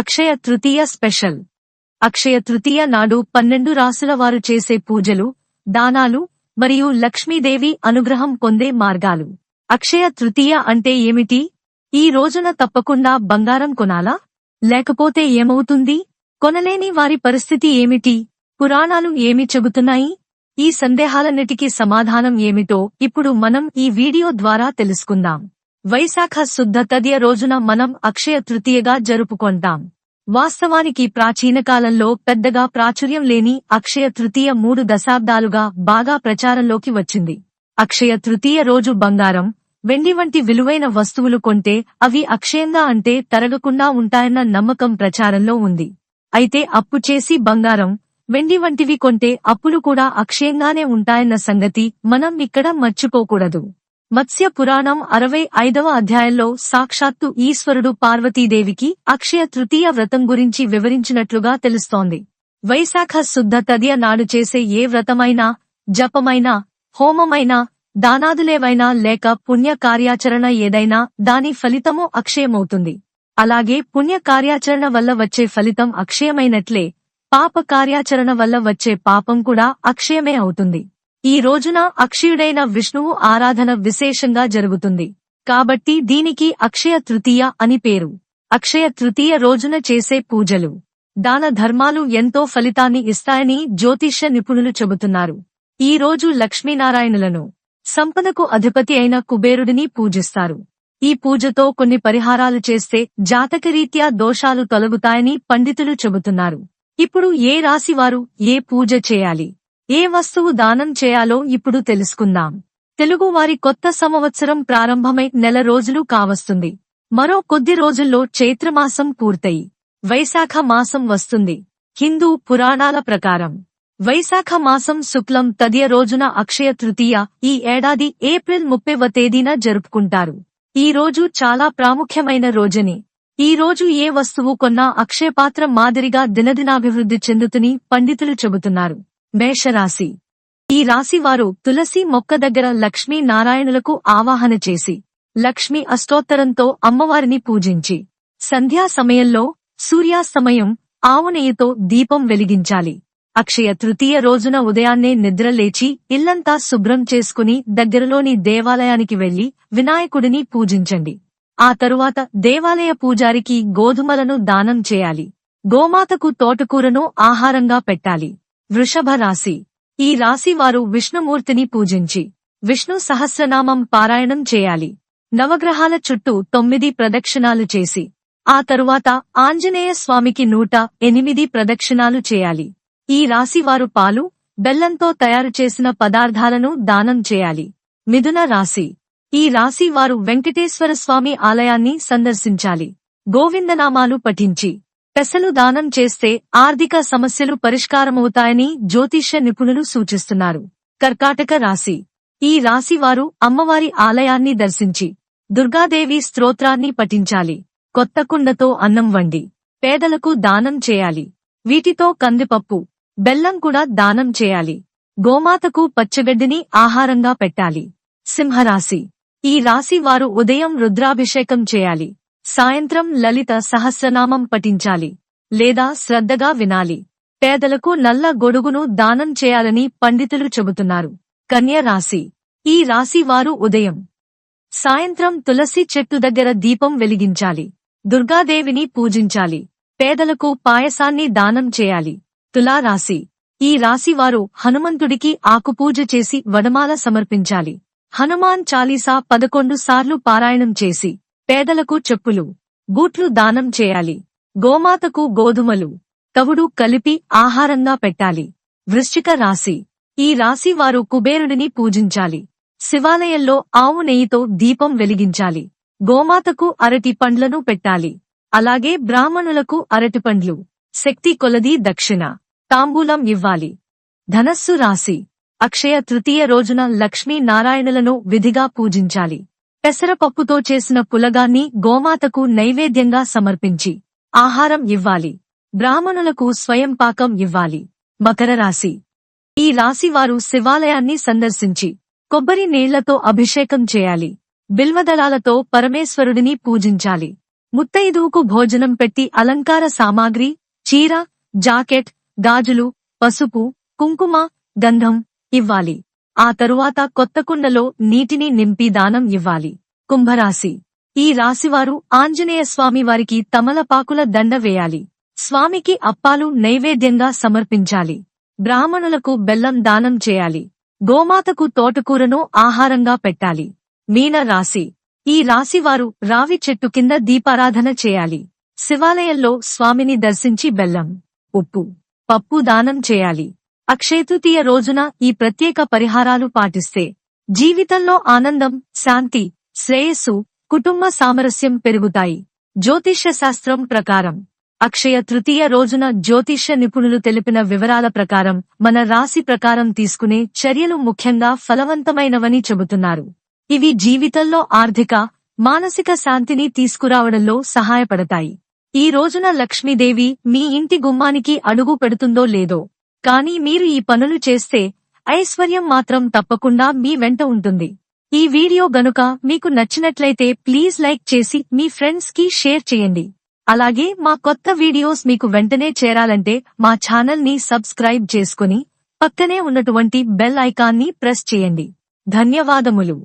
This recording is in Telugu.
అక్షయ తృతీయ స్పెషల్. అక్షయ తృతీయ నాడు పన్నెండు రాసుల వారు చేసే పూజలు దానాలు మరియు లక్ష్మీదేవి అనుగ్రహం పొందే మార్గాలు. అక్షయ తృతీయ అంటే ఏమిటి? ఈ రోజున తప్పకుండా బంగారం కొనాలా? లేకపోతే ఏమవుతుంది? కొనలేని వారి పరిస్థితి ఏమిటి? పురాణాలు ఏమి చెబుతున్నాయి? ఈ సందేహాలన్నిటికీ సమాధానం ఏమిటో ఇప్పుడు మనం ఈ వీడియో ద్వారా తెలుసుకుందాం. వైశాఖ శుద్ధ తదియ రోజున మనం అక్షయ తృతీయగా జరుపుకుంటాం. వాస్తవానికి ప్రాచీన కాలంలో పెద్దగా ప్రాచుర్యం లేని అక్షయ తృతీయ మూడు దశాబ్దాలుగా బాగా ప్రచారంలోకి వచ్చింది. అక్షయ తృతీయ రోజు బంగారం వెండి వంటి విలువైన వస్తువులు కొంటే అవి అక్షయంగా అంటే తరగకుండా ఉంటాయన్న నమ్మకం ప్రచారంలో ఉంది. అయితే అప్పు చేసి బంగారం వెండి వంటివి కొంటే అప్పులు కూడా అక్షయంగానే ఉంటాయన్న సంగతి మనం ఇక్కడ మర్చిపోకూడదు. మత్స్య పురాణం అరవై ఐదవ అధ్యాయంలో సాక్షాత్తు ఈశ్వరుడు పార్వతీదేవికి అక్షయ తృతీయ వ్రతం గురించి వివరించినట్లుగా తెలుస్తోంది. వైశాఖ శుద్ధ తదియ నాడు చేసే ఏ వ్రతమైనా జపమైనా హోమమైనా దానాదులేవైనా లేక పుణ్య కార్యాచరణ ఏదైనా దాని ఫలితము అక్షయమవుతుంది. అలాగే పుణ్య కార్యాచరణ వల్ల వచ్చే ఫలితం అక్షయమైనట్లే పాప కార్యాచరణ వల్ల వచ్చే పాపం కూడా అక్షయమే అవుతుంది. ఈ రోజున అక్షయుడైన విష్ణువు ఆరాధన విశేషంగా జరుగుతుంది. కాబట్టి దీనికి అక్షయ తృతీయ అని పేరు. అక్షయ తృతీయ రోజున చేసే పూజలు. దాన ధర్మాలు ఎంతో ఫలితాన్ని ఇస్తాయని జ్యోతిష్య నిపుణులు చెబుతున్నారు. ఈ రోజు లక్ష్మీనారాయణులను సంపదకు అధిపతి అయిన కుబేరుడిని పూజిస్తారు. ఈ పూజతో కొన్ని పరిహారాలు చేస్తే జాతకరీత్యా దోషాలు తొలగుతాయని పండితులు చెబుతున్నారు. ఇప్పుడు ఏ రాశివారు ఏ పూజ చేయాలి? ఏ వస్తువు దానం చేయాలో ఇప్పుడు తెలుసుకుందాం. తెలుగు వారి కొత్త సంవత్సరం ప్రారంభమై నెల రోజులు కావస్తుంది. మరో కొద్ది రోజుల్లో చైత్రమాసం పూర్తయి. వైశాఖ మాసం వస్తుంది. హిందూ పురాణాల ప్రకారం. వైశాఖ మాసం శుక్లం తదియ రోజున అక్షయ తృతీయ ఈ ఏడాది ఏప్రిల్ ముప్పైవ తేదీన జరుపుకుంటారు. ఈ రోజు చాలా ప్రాముఖ్యమైన రోజని. ఈ రోజు ఏ వస్తువు కొన్నా అక్షయపాత్ర మాదిరిగా దినదినాభివృద్ధి చెందుతుని పండితులు చెబుతున్నారు. మేషరాశి. ఈ రాశివారు తులసి మొక్క దగ్గర లక్ష్మీ నారాయణులకు ఆవాహన చేసి లక్ష్మీ అష్టోత్తరంతో అమ్మవారిని పూజించి సంధ్యా సమయంలో సూర్యాస్తమయం ఆవునెయ్యితో దీపం వెలిగించాలి. అక్షయ తృతీయ రోజున ఉదయాన్నే నిద్రలేచి ఇల్లంతా శుభ్రం చేసుకుని దగ్గరలోని దేవాలయానికి వెళ్ళి వినాయకుడిని పూజించండి. ఆ తరువాత దేవాలయ పూజారికి గోధుమలను దానం చేయాలి. గోమాతకు తోటకూరను ఆహారంగా పెట్టాలి. వృషభ రాశి ఈ రాశి వారు విష్ణుమూర్తిని పూజించి విష్ణు సహస్రనామం పారాయణం చేయాలి. నవగ్రహాల చుట్టూ తొమ్మిది ప్రదక్షిణాలు చేసి ఆ తరువాత ఆంజనేయ స్వామికి నూట ఎనిమిది ప్రదక్షిణాలు చేయాలి. ఈ రాశివారు పాలు బెల్లంతో తయారు చేసిన పదార్థాలను దానం చేయాలి. మిథున రాశి. ఈ రాశి వారు వెంకటేశ్వర స్వామి ఆలయాన్ని సందర్శించాలి. గోవిందనామాలు పఠించి పెసలు దానం చేస్తే ఆర్థిక సమస్యలు పరిష్కారమవుతాయని జ్యోతిష్య నిపుణులు సూచిస్తున్నారు. కర్కాటక రాశి. ఈ రాశి వారు అమ్మవారి ఆలయాన్ని దర్శించి దుర్గాదేవి స్తోత్రాన్ని పఠించాలి. కొత్త కుండతో అన్నం వండి పేదలకు దానం చేయాలి. వీటితో కందిపప్పు బెల్లం కూడా దానం చేయాలి. గోమాతకు పచ్చగడ్డిని ఆహారంగా పెట్టాలి. సింహరాశి. ఈ రాశి వారు ఉదయం రుద్రాభిషేకం చేయాలి. సాయంత్రం లలిత సహస్రనామం పఠించాలి లేదా శ్రద్ధగా వినాలి. పేదలకు నల్ల గొడుగును దానం చేయాలని పండితులు చెబుతున్నారు. కన్య రాశి. ఈ రాశి వారు ఉదయం. సాయంత్రం తులసి చెట్టు దగ్గర దీపం వెలిగించాలి. దుర్గాదేవిని పూజించాలి. పేదలకు పాయసాన్ని దానం చేయాలి. తులారాశి ఈ రాశివారు హనుమంతుడికి ఆకుపూజ చేసి వడమాల సమర్పించాలి. హనుమాన్ చాలీసా పదకొండు సార్లు పారాయణం చేసి పేదలకు చెప్పులు గూట్లు దానం చేయాలి గోమాతకు గోధుమలు తవుడు కలిపి ఆహారంగా పెట్టాలి. వృశ్చిక రాశి. ఈ రాశి వారు కుబేరుడిని పూజించాలి. శివాలయంలో ఆవు నెయ్యితో దీపం వెలిగించాలి. గోమాతకు అరటి పండ్లను పెట్టాలి. అలాగే బ్రాహ్మణులకు అరటిపండ్లు శక్తి కొలది దక్షిణ. తాంబూలం ఇవ్వాలి. ధనస్సు రాశి. అక్షయ తృతీయ రోజున లక్ష్మీ నారాయణులను విధిగా పూజించాలి. పెసరపప్పుతో చేసిన పులగాన్ని గోమాతకు నైవేద్యంగా సమర్పించి ఆహారం ఇవ్వాలి. బ్రాహ్మణులకు స్వయం పాకం ఇవ్వాలి. మకర రాశి. ఈ రాశివారు శివాలయాన్ని సందర్శించి కొబ్బరి నీళ్ళతో అభిషేకం చేయాలి. బిల్వదళాలతో పరమేశ్వరుడిని పూజించాలి. ముత్తైదువుకు భోజనం పెట్టి అలంకార సామాగ్రి చీర జాకెట్ గాజులు పసుపు కుంకుమ గంధం ఇవ్వాలి. ఆ తరువాత కొత్త కుండలో నీటిని నింపి దానం ఇవ్వాలి. కుంభరాశి. ఈ రాశివారు ఆంజనేయ స్వామి వారికి తమలపాకుల దండ వేయాలి. స్వామికి అప్పాలు నైవేద్యంగా సమర్పించాలి. బ్రాహ్మణులకు బెల్లం దానం చేయాలి. గోమాతకు తోటకూరను ఆహారంగా పెట్టాలి. మీన రాశి ఈ రాశివారు రావి చెట్టు కింద దీపారాధన చేయాలి. శివాలయంలో స్వామిని దర్శించి బెల్లం ఉప్పు పప్పు దానం చేయాలి. అక్షయతృతీయ రోజున ఈ ప్రత్యేక పరిహారాలు పాటిస్తే జీవితంలో ఆనందం శాంతి శ్రేయస్సు కుటుంబ సామరస్యం పెరుగుతాయి. జ్యోతిష్య శాస్త్రం ప్రకారం అక్షయ తృతీయ రోజున జ్యోతిష్య నిపుణులు తెలిపిన వివరాల ప్రకారం మన రాశి ప్రకారం తీసుకునే చర్యలు ముఖ్యంగా ఫలవంతమైనవని చెబుతున్నారు. ఇవి జీవితంలో ఆర్థిక మానసిక శాంతిని తీసుకురావడంలో సహాయపడతాయి. ఈ రోజున లక్ష్మీదేవి మీ ఇంటి గుమ్మానికి అడుగు పెడుతుందో లేదో కానీ మీరు ఈ పనులు చేస్తే ఐశ్వర్యం మాత్రం తప్పకుండా మీ వెంట ఉంటుంది. ఈ వీడియో గనుక మీకు నచ్చినట్లయితే ప్లీజ్ లైక్ చేసి మీ ఫ్రెండ్స్కి షేర్ చేయండి. అలాగే మా కొత్త వీడియోస్ మీకు వెంటనే చేరాలంటే మా ఛానల్ని సబ్స్క్రైబ్ చేసుకుని పక్కనే ఉన్నటువంటి బెల్ ఐకాన్ని ప్రెస్ చేయండి. ధన్యవాదములు.